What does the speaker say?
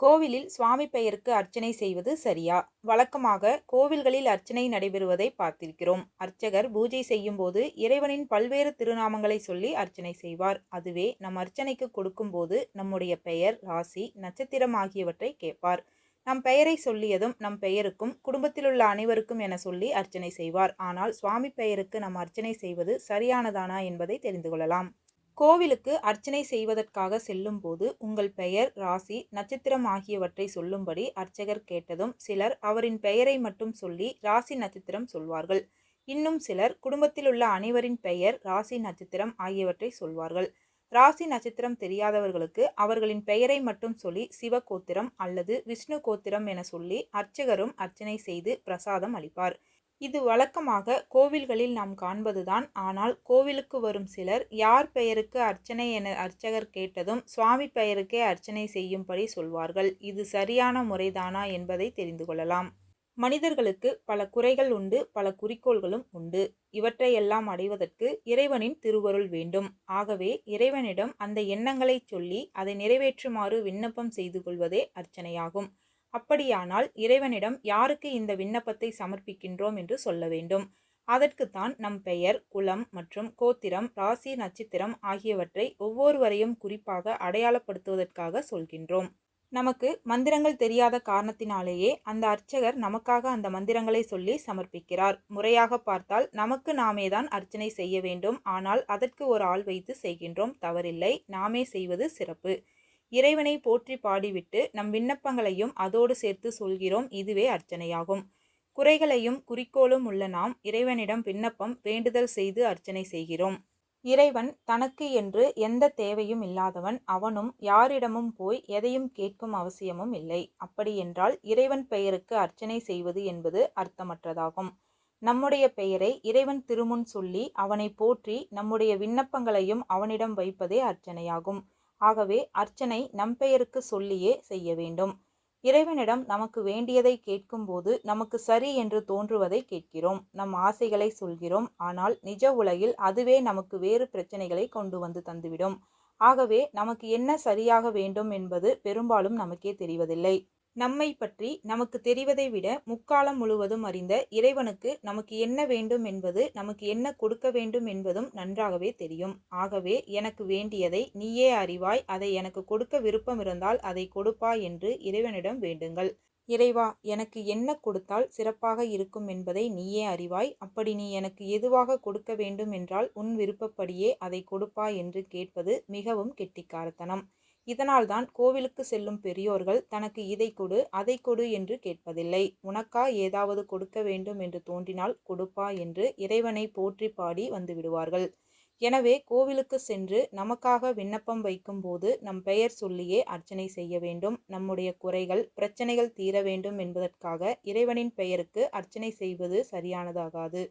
கோவிலில் சுவாமி பெயருக்கு அர்ச்சனை செய்வது சரியா? வழக்கமாக கோவில்களில் அர்ச்சனை நடைபெறுவதை பார்த்திருக்கிறோம். அர்ச்சகர் பூஜை செய்யும் போது இறைவனின் பல்வேறு திருநாமங்களை சொல்லி அர்ச்சனை செய்வார். அதுவே நம் அர்ச்சனைக்கு கொடுக்கும்போது நம்முடைய பெயர் ராசி நட்சத்திரம் ஆகியவற்றை கேட்பார். நம் பெயரை சொல்லியதும் நம் பெயருக்கும் குடும்பத்திலுள்ள அனைவருக்கும் என சொல்லி அர்ச்சனை செய்வார். ஆனால் சுவாமி பெயருக்கு நம் அர்ச்சனை செய்வது சரியானதானா என்பதை தெரிந்து கொள்ளலாம். கோவிலுக்கு அர்ச்சனை செய்வதற்காக செல்லும்போது உங்கள் பெயர் ராசி நட்சத்திரம் ஆகியவற்றை சொல்லும்படி அர்ச்சகர் கேட்டதும் சிலர் அவரின் பெயரை மட்டும் சொல்லி ராசி நட்சத்திரம் சொல்வார்கள். இன்னும் சிலர் குடும்பத்திலுள்ள அனைவரின் பெயர் ராசி நட்சத்திரம் ஆகியவற்றை சொல்வார்கள். ராசி நட்சத்திரம் தெரியாதவர்களுக்கு அவர்களின் பெயரை மட்டும் சொல்லி சிவ கோத்திரம் அல்லது விஷ்ணு கோத்திரம் என சொல்லி அர்ச்சகரும் அர்ச்சனை செய்து பிரசாதம் அளிப்பார். இது வழக்கமாக கோவில்களில் நாம் காண்பதுதான். ஆனால் கோவிலுக்கு வரும் சிலர் யார் பெயருக்கு அர்ச்சனை என அர்ச்சகர் கேட்டதும் சுவாமி பெயருக்கே அர்ச்சனை செய்யும்படி சொல்வார்கள். இது சரியான முறைதானா என்பதை தெரிந்து கொள்ளலாம். மனிதர்களுக்கு பல குறைகள் உண்டு பல குறிக்கோள்களும் உண்டு. இவற்றையெல்லாம் அடைவதற்கு இறைவனின் திருவருள் வேண்டும். ஆகவே இறைவனிடம் அந்த எண்ணங்களைச் சொல்லி அதை நிறைவேற்றுமாறு விண்ணப்பம் செய்து கொள்வதே அர்ச்சனையாகும். அப்படியானால் இறைவனிடம் யாருக்கு இந்த விண்ணப்பத்தை சமர்ப்பிக்கின்றோம் என்று சொல்ல வேண்டும். அதற்குத்தான் நம் பெயர் குலம் மற்றும் கோத்திரம் ராசி நட்சத்திரம் ஆகியவற்றை ஒவ்வொருவரையும் குறிப்பாக அடையாளப்படுத்துவதற்காக சொல்கின்றோம். நமக்கு மந்திரங்கள் தெரியாத காரணத்தினாலேயே அந்த அர்ச்சகர் நமக்காக அந்த மந்திரங்களை சொல்லி சமர்ப்பிக்கிறார். முறையாக பார்த்தால் நமக்கு நாமே தான் அர்ச்சனை செய்ய வேண்டும். ஆனால் அதற்கு ஒரு ஆள் வைத்து செய்கின்றோம். தவறில்லை. நாமே செய்வது சிறப்பு. இறைவனை போற்றி பாடிவிட்டு நம் விண்ணப்பங்களையும் அதோடு சேர்த்து சொல்கிறோம். இதுவே அர்ச்சனையாகும். குறைகளையும் குறிக்கோளும் உள்ள நாம் இறைவனிடம் விண்ணப்பம் வேண்டுதல் செய்து அர்ச்சனை செய்கிறோம். இறைவன் தனக்கு என்று எந்த தேவையும் இல்லாதவன் அவனும் யாரிடமும் போய் எதையும் கேட்கும் அவசியமும் இல்லை. அப்படியென்றால் இறைவன் பெயருக்கு அர்ச்சனை செய்வது என்பது அர்த்தமற்றதாகும். நம்முடைய பெயரை இறைவன் திருமுன் சொல்லி அவனை போற்றி நம்முடைய விண்ணப்பங்களையும் அவனிடம் வைப்பதே அர்ச்சனையாகும். ஆகவே அர்ச்சனை நம் பெயருக்கு சொல்லியே செய்ய வேண்டும். இறைவனிடம் நமக்கு வேண்டியதை கேட்கும்போது நமக்கு சரி என்று தோன்றுவதை கேட்கிறோம். நம் ஆசைகளை சொல்கிறோம். ஆனால் நிஜ உலகில் அதுவே நமக்கு வேறு பிரச்சனைகளை கொண்டு வந்து தந்துவிடும். ஆகவே நமக்கு என்ன சரியாக வேண்டும் என்பது பெரும்பாலும் நமக்கே தெரிவதில்லை. நம்மை பற்றி நமக்கு தெரிவதை விட முக்காலம் முழுவதும் அறிந்த இறைவனுக்கு நமக்கு என்ன வேண்டும் என்பது நமக்கு என்ன கொடுக்க வேண்டும் என்பதும் நன்றாகவே தெரியும். ஆகவே எனக்கு வேண்டியதை நீயே அறிவாய் அதை எனக்கு கொடுக்க விருப்பம் இருந்தால் அதை கொடுப்பாய் என்று இறைவனிடம் வேண்டுங்கள். இறைவா எனக்கு என்ன கொடுத்தால் சிறப்பாக இருக்கும் என்பதை நீயே அறிவாய் அப்படி நீ எனக்கு எதுவாக கொடுக்க வேண்டும் என்றால் உன் விருப்பப்படியே அதை கொடுப்பாய் என்று கேட்பது மிகவும் கெட்டிக்காரத்தனம். இதனால்தான் கோவிலுக்கு செல்லும் பெரியோர்கள் தனக்கு இதை கொடு அதை கொடு என்று கேட்பதில்லை. உனக்கா ஏதாவது கொடுக்க வேண்டும் என்று தோன்றினால் கொடுப்பா என்று இறைவனை போற்றி பாடி வந்து விடுவார்கள் எனவே கோவிலுக்கு சென்று நமக்காக விண்ணப்பம் வைக்கும்போது நம் பெயர் சொல்லியே அர்ச்சனை செய்ய வேண்டும். நம்முடைய குறைகள் பிரச்சனைகள் தீர வேண்டும் என்பதற்காக இறைவனின் பெயருக்கு அர்ச்சனை செய்வது சரியானதாகாது.